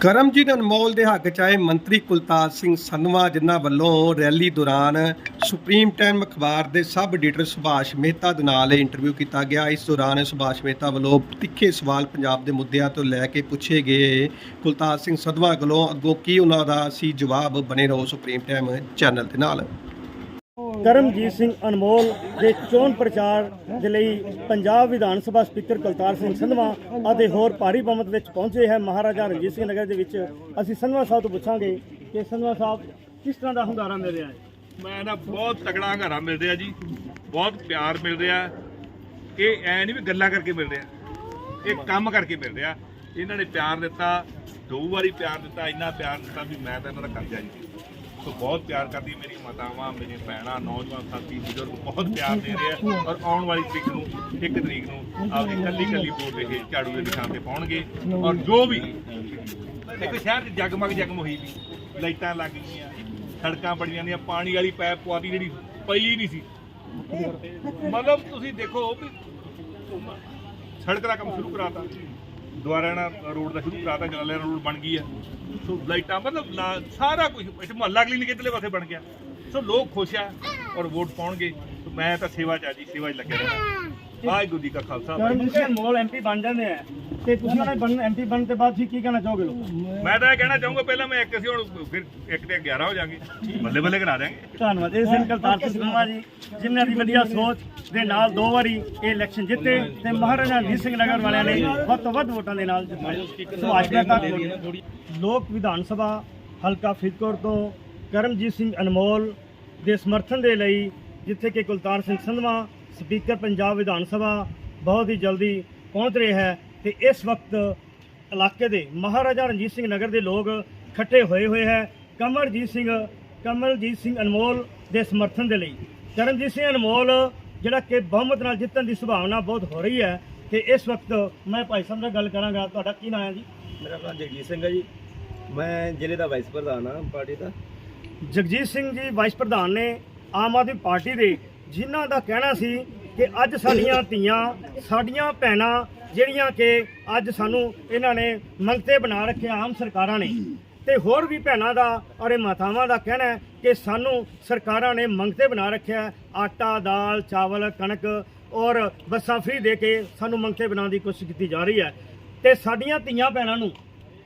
ਕਰਮਜੀਤ ਅਨਮੋਲ ਦੇ ਹੱਕ ਚ ਆਏ ਮੰਤਰੀ ਕੁਲਤਾਰ ਸਿੰਘ ਸੰਧਵਾ ਜਿਨ੍ਹਾਂ ਵੱਲੋਂ ਰੈਲੀ ਦੌਰਾਨ ਸੁਪਰੀਮ ਟਾਈਮ ਅਖਬਾਰ ਦੇ ਸਬ ਐਡੀਟਰ ਸੁਭਾਸ਼ ਮਹਿਤਾ ਦੇ ਨਾਲ ਇੰਟਰਵਿਊ ਕੀਤਾ ਗਿਆ। ਇਸ ਦੌਰਾਨ ਸੁਭਾਸ਼ ਮਹਿਤਾ ਵੱਲੋਂ ਤਿੱਖੇ ਸਵਾਲ ਪੰਜਾਬ ਦੇ ਮੁੱਦਿਆਂ ਤੋਂ ਲੈ ਕੇ ਪੁੱਛੇ ਗਏ। ਕੁਲਤਾਰ ਸਿੰਘ ਸੰਧਵਾ ਵੱਲੋਂ ਅੱਗੋਂ ਕੀ ਉਹਨਾਂ ਦਾ ਸੀ ਜਵਾਬ? ਬਣੇ ਰਹੋ ਸੁਪਰੀਮ ਟਾਈਮ ਚੈਨਲ ਦੇ ਨਾਲ। ਕਰਮਜੀਤ ਸਿੰਘ ਅਨਮੋਲ ਦੇ ਚੋਣ ਪ੍ਰਚਾਰ ਦੇ ਲਈ ਪੰਜਾਬ ਵਿਧਾਨ ਸਭਾ ਸਪੀਕਰ ਕੁਲਤਾਰ ਸਿੰਘ ਸੰਧਵਾ ਅਤੇ ਹੋਰ ਭਾਰੀ ਬਹੁਮਤ ਵਿੱਚ ਪਹੁੰਚੇ ਹੈ ਮਹਾਰਾਜਾ ਰਣਜੀਤ ਸਿੰਘ ਨਗਰ ਦੇ ਵਿੱਚ। ਅਸੀਂ ਸੰਧਵਾ ਸਾਹਿਬ ਤੋਂ ਪੁੱਛਾਂਗੇ ਕਿ ਸੰਧਵਾ ਸਾਹਿਬ, ਕਿਸ ਤਰ੍ਹਾਂ ਦਾ ਹੁੰਗਾਰਾ ਮਿਲ ਰਿਹਾ ਹੈ? ਮੈਂ ਨਾ ਬਹੁਤ ਤਕੜਾ ਹੰਗਾਰਾ ਮਿਲ ਰਿਹਾ ਜੀ। ਬਹੁਤ ਪਿਆਰ ਮਿਲ ਰਿਹਾ। ਇਹ ਐ ਨਹੀਂ ਵੀ ਗੱਲਾਂ ਕਰਕੇ ਮਿਲ ਰਿਹਾ। ਇਹ ਕੰਮ ਕਰਕੇ ਮਿਲ ਰਿਹਾ। ਇਹਨਾਂ ਨੇ ਪਿਆਰ ਦਿੱਤਾ, ਦੋ ਵਾਰੀ ਪਿਆਰ ਦਿੱਤਾ, ਇੰਨਾ ਪਿਆਰ ਦਿੱਤਾ ਵੀ ਮੈਂ ਤਾਂ ਇਹਨਾਂ ਦਾ ਕਰਜ਼ਾ ਨਹੀਂ ਸੋ ਬਹੁਤ ਪਿਆਰ ਕਰਦੀ ਮੇਰੀ ਮਾਤਾਵਾਂ ਮੇਰੀ ਭੈਣਾਂ, ਨੌਜਵਾਨ ਸਾਥੀ, ਬਜ਼ੁਰਗ ਬਹੁਤ ਪਿਆਰ ਦੇ ਰਹੇ ਆ ਔਰ ਆਉਣ ਵਾਲੀ ਤਰੀਕ ਨੂੰ, ਇੱਕ ਤਰੀਕ ਨੂੰ ਆਪਦੀ ਕੱਲੀ ਕੱਲੀ ਵੋਟ ਦੇ ਕੇ ਝਾੜੂ ਦੇ ਨਿਸ਼ਾਨ ਤੇ ਪਾਉਣਗੇ ਔਰ ਜੋ ਵੀ ਇੱਕ ਸ਼ਹਿਰ 'ਚ ਜਗਮਗ ਜਗਮ ਹੋਈ ਵੀ, ਲਾਈਟਾਂ ਲੱਗ ਗਈਆਂ, ਸੜਕਾਂ ਬੜੀਆਂ ਨੇ ਪਾਣੀ ਵਾਲੀ ਪੈਪ ਪਵਾਤੀ ਜਿਹੜੀ ਪਈ ਨਹੀਂ ਸੀ। ਮਤਲਬ ਤੁਸੀਂ ਦੇਖੋ ਵੀ ਸੜਕ ਦਾ ਕੰਮ ਸ਼ੁਰੂ ਕਰਾਤਾ। ਦੁਆਰਾਣਾ ਰੋਡ ਦਾ ਸ਼ੁਰੂ ਕਰਾਤਾ ਜਲਾਲਿਆਂ ਰੋਡ ਬਣ ਗਈ ਹੈ। ਸੋ ਲਾਈਟਾਂ ਮਤਲਬ ਨਾ- ਸਾਰਾ ਕੁਝ ਇੱਥੇ ਮੁਹੱਲਾ ਕਲੀਨਿਕ ਇਧਰਲੇ ਪਾਸੇ ਬਣ ਗਿਆ। ਸੋ ਲੋਕ ਖੁਸ਼ ਆ ਔਰ ਵੋਟ ਪਾਉਣਗੇ। ਮੈਂ ਤਾਂ ਸੇਵਾ ਚ ਆ ਜੀ, ਸੇਵਾ 'ਚ ਲੱਗਿਆ ਰਹਿਣਾ। ਵਾਹਿਗੁਰੂ ਜੀ ਕਾ ਖਾਲਸਾ। ਵਾਹਿਗੁਰੂ ਕਰਮਜੀਤ ਸਿੰਘ ਅਨਮੋਲ ਐਮਪੀ ਬਣ ਜਾਂਦੇ ਆ। ਤੇ ਤੁਸੀਂ ਉਹਨਾਂ ਦੇ ਬਣ ਐਮਪੀ ਬਣਨ ਤੋਂ ਬਾਅਦ ਤੁਸੀਂ ਕੀ ਕਹਿਣਾ ਚਾਹੋਗੇ ਲੋਕ? ਮੈਂ ਤਾਂ ਇਹ ਕਹਿਣਾ ਚਾਹੂੰਗਾ ਪਹਿਲਾਂ ਮੈਂ ਇੱਕ ਸੀ ਹੁਣ ਫਿਰ ਇੱਕ ਤੇ 11 ਹੋ ਜਾਾਂਗੇ ਬੱਲੇ ਬੱਲੇ ਕਰਾ ਦਿਆਂਗੇ। ਧੰਨਵਾਦ। ਇਹ ਸਿੰਘ ਕੁਲਤਾਰ ਸਿੰਘ ਸੰਧਵਾ ਜੀ ਜਿਨ੍ਹਾਂ ਦੀ ਵਧੀਆ ਸੋਚ ਦੇ ਨਾਲ ਦੋ ਵਾਰੀ ਇਹ ਇਲੈਕਸ਼ਨ ਜਿੱਤੇ ਤੇ ਮਹਾਰਾਜਾ ਰਣਜੀਤ ਸਿੰਘ ਨਗਰ ਵਾਲਿਆਂ ਨੇ ਵੱਧ ਤੋਂ ਵੱਧ ਵੋਟਾਂ ਦੇ ਨਾਲ ਜਿਤਾਏ ਸੁਭਾਸ਼ ਮਹਿਤਾ ਲੋਕ ਵਿਧਾਨ ਸਭਾ ਹਲਕਾ ਫਰੀਦਕੋਟ ਤੋਂ ਕਰਮਜੀਤ ਸਿੰਘ ਅਨਮੋਲ ਦੇ ਸਮਰਥਨ ਦੇ ਲਈ ਜਿੱਥੇ ਕਿ ਕੁਲਤਾਰ ਸਿੰਘ ਸੰਧਵਾ ਸਪੀਕਰ ਪੰਜਾਬ ਵਿਧਾਨ ਸਭਾ ਬਹੁਤ ਹੀ ਜਲਦੀ ਪਹੁੰਚ ਰਹੇ ਹੈ ਤੇ ਇਸ ਵਕਤ ਇਲਾਕੇ ਦੇ ਮਹਾਰਾਜਾ ਰਣਜੀਤ ਸਿੰਘ ਨਗਰ ਦੇ ਲੋਕ ਇਕੱਠੇ ਹੋਏ ਹੋਏ ਹੈ। ਕਮਰਜੀਤ ਸਿੰਘ ਕਮਲਜੀਤ ਸਿੰਘ ਅਨਮੋਲ ਦੇ ਸਮਰਥਨ ਦੇ ਲਈ। ਕਰਮਜੀਤ ਸਿੰਘ ਅਨਮੋਲ ਜਿਹੜਾ ਕਿ ਬਹੁਮਤ ਨਾਲ ਜਿੱਤਣ ਦੀ ਸੰਭਾਵਨਾ ਬਹੁਤ ਹੋ ਰਹੀ ਹੈ ਤੇ ਇਸ ਵਕਤ ਮੈਂ ਭਾਈ ਸਾਹਿਬ ਨਾਲ ਗੱਲ ਕਰਾਂਗਾ। ਤੁਹਾਡਾ ਕੀ ਨਾਮ ਹੈ ਜੀ? ਮੇਰਾ ਨਾਮ ਜਗਜੀਤ ਸਿੰਘ ਹੈ ਜੀ। ਮੈਂ ਜ਼ਿਲ੍ਹੇ ਦਾ ਵਾਈਸ ਪ੍ਰਧਾਨ ਹਾਂ ਪਾਰਟੀ ਦਾ। ਜਗਜੀਤ ਸਿੰਘ ਜੀ ਵਾਈਸ ਪ੍ਰਧਾਨ ਨੇ ਆਮ ਆਦਮੀ ਪਾਰਟੀ ਦੇ ਜਿਨ੍ਹਾਂ ਦਾ ਕਹਿਣਾ ਸੀ ਕਿ ਅੱਜ ਸਾਡੀਆਂ ਧੀਆਂ, ਸਾਡੀਆਂ ਭੈਣਾਂ ਜਿਹੜੀਆਂ ਕਿ ਅੱਜ ਸਾਨੂੰ ਇਹਨਾਂ ਨੇ ਮੰਗਤੇ ਬਣਾ ਰੱਖੇ ਆਮ ਸਰਕਾਰਾਂ ਨੇ। ਤੇ ਹੋਰ ਵੀ ਭੈਣਾਂ ਦਾ ਔਰ ਇਹ ਮਾਤਾਵਾਂ ਦਾ ਕਹਿਣਾ ਹੈ ਕਿ ਸਾਨੂੰ ਸਰਕਾਰਾਂ ਨੇ ਮੰਗਤੇ ਬਣਾ ਰੱਖਿਆ ਆਟਾ, ਦਾਲ, ਚਾਵਲ, ਕਣਕ ਔਰ ਬੱਸਾਂ ਫ੍ਰੀ ਦੇ ਕੇ ਸਾਨੂੰ ਮੰਗਤੇ ਬਣਾਉਣ ਦੀ ਕੋਸ਼ਿਸ਼ ਕੀਤੀ ਜਾ ਰਹੀ ਹੈ। ਤੇ ਸਾਡੀਆਂ ਧੀਆਂ ਭੈਣਾਂ ਨੂੰ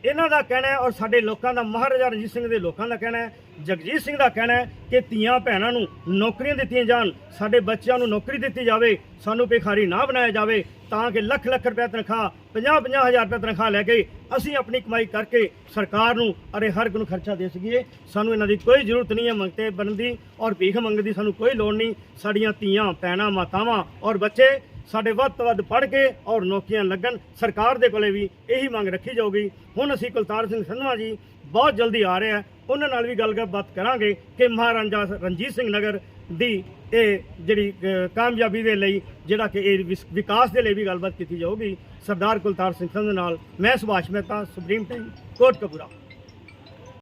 ਇਹਨਾਂ ਦਾ ਕਹਿਣਾ ਹੈ ਔਰ ਸਾਡੇ ਲੋਕਾਂ ਦਾ ਮਹਾਰਾਜਾ ਰਣਜੀਤ ਸਿੰਘ ਦੇ ਲੋਕਾਂ ਦਾ ਕਹਿਣਾ ਹੈ, ਜਗਜੀਤ ਸਿੰਘ ਦਾ ਕਹਿਣਾ ਹੈ ਕਿ ਧੀਆਂ ਭੈਣਾਂ ਨੂੰ ਨੌਕਰੀਆਂ ਦਿੱਤੀਆਂ ਜਾਣ, ਸਾਡੇ ਬੱਚਿਆਂ ਨੂੰ ਨੌਕਰੀ ਦਿੱਤੀ ਜਾਵੇ, ਸਾਨੂੰ ਭਿਖਾਰੀ ਨਾ ਬਣਾਇਆ ਜਾਵੇ, ਤਾਂ ਕਿ ਲੱਖ ਲੱਖ ਰੁਪਏ ਤਨਖਾਹ 50 50 ਹਜ਼ਾਰ ਰੁਪਏ ਤਨਖਾਹ ਲੈ ਕੇ ਅਸੀਂ ਆਪਣੀ ਕਮਾਈ ਕਰਕੇ ਸਰਕਾਰ ਨੂੰ ਅਰੇ ਹਰ ਇੱਕ ਨੂੰ ਖਰਚਾ ਦੇ ਸਕੀਏ। ਸਾਨੂੰ ਇਹਨਾਂ ਦੀ ਕੋਈ ਜ਼ਰੂਰਤ ਨਹੀਂ ਹੈ ਮੰਗਤੇ ਬਣਨ ਦੀ ਔਰ ਭੀਖ ਮੰਗਣ ਦੀ ਸਾਨੂੰ ਕੋਈ ਲੋੜ ਨਹੀਂ। ਸਾਡੀਆਂ ਧੀਆਂ, ਭੈਣਾਂ, ਮਾਤਾਵਾਂ ਔਰ ਬੱਚੇ ਸਾਡੇ ਵੱਧ ਤੋਂ ਵੱਧ ਪੜ੍ਹ ਕੇ ਔਰ ਨੌਕਰੀਆਂ ਲੱਗਣ, ਸਰਕਾਰ ਦੇ ਕੋਲੇ ਵੀ ਇਹੀ ਮੰਗ ਰੱਖੀ ਜਾਊਗੀ। ਹੁਣ ਅਸੀਂ ਕੁਲਤਾਰ ਸਿੰਘ ਸੰਧਵਾ ਜੀ ਬਹੁਤ ਜਲਦੀ ਆ ਰਹੇ ਆ ਉਹਨਾਂ ਨਾਲ ਵੀ ਗੱਲਬਾਤ ਕਰਾਂਗੇ ਕਿ ਮਹਾਰਾਜਾ ਰਣਜੀਤ ਸਿੰਘ ਨਗਰ ਦੀ ਇਹ ਜਿਹੜੀ ਕਾਮਯਾਬੀ ਦੇ ਲਈ ਜਿਹੜਾ ਕਿ ਇਹ ਵਿਸ- ਵਿਕਾਸ ਦੇ ਲਈ ਵੀ ਗੱਲਬਾਤ ਕੀਤੀ ਜਾਊਗੀ। ਸਰਦਾਰ ਕੁਲਤਾਰ ਸਿੰਘ ਸੰਧਵਾ ਨਾਲ ਮੈਂ ਸੁਭਾਸ਼ ਮਹਿਤਾ, ਸੁਪਰੀਮ ਟਾਈਮ ਕੋਟ ਕਪੂਰਾ